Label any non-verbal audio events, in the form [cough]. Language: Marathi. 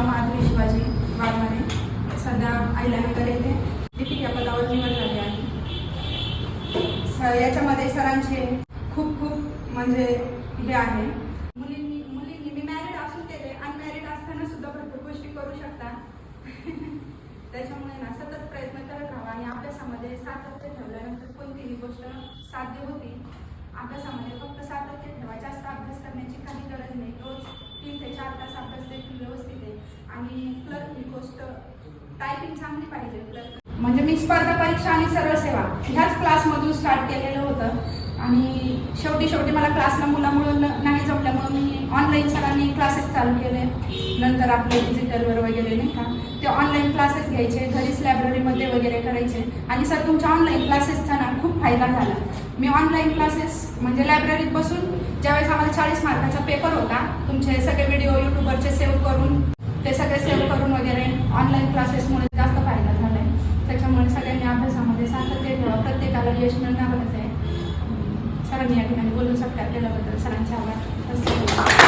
नाव माधुरी शिवाजी वाघमारे सध्या आईला येथे लिपिक या पदावर निवड झाली आहे स याच्यामध्ये सरांचे खूप खूप म्हणजे हे आहे। मुलींनी मुलींनी मी मॅरिड असून केले अनमॅरिड असताना सुद्धा भरपूर गोष्टी करू शकता। [laughs] त्याच्यामुळे ना सतत प्रयत्न करत राहा आणि अभ्यासामध्ये सातत्य ठेवल्यानंतर कोणतीही गोष्ट साध्य होती अभ्यासामध्ये फक्त सातत्य ठेवा. जास्त अभ्यास करण्याची काही गरज नाही. रोज तीन ते चार तास अभ्यास देखील व्यवस्थित आहे आणि क्लर्क ही गोष्ट टायपिंग चांगली पाहिजे. म्हणजे मी स्पर्धा परीक्षा आणि सरळ सेवा ह्याच क्लासमधून स्टार्ट केलेलं होतं. आणि शेवटी शेवटी मला क्लासला मुलामुळं नाही जमल्यामुळं मी ऑनलाईन सरांनी क्लासेस चालू केले. नंतर आपले डिजिटलवर वगैरे नाही का ते ऑनलाईन क्लासेस घ्यायचे घरीच लायब्ररीमध्ये वगैरे करायचे. आणि सर तुमच्या ऑनलाईन क्लासेसचा ना खूप फायदा झाला. मी ऑनलाईन क्लासेस म्हणजे लायब्ररीत बसून ज्यावेळेस आम्हाला चाळीस मार्काचा पेपर होता तुमचे सगळे व्हिडिओ यूट्यूबवरचे सेव्ह करून ते सगळे सेव्ह करून वगैरे ऑनलाईन क्लासेसमुळे जास्त फायदा झाला आहे त्याच्यामुळे सगळ्यांनी अभ्यासामध्ये सातत्य ठेवा. प्रत्येकाला यश मिळणारच आहे. सरांनी या ठिकाणी बोलून सत्कार केल्याबद्दल सरांचे आभार.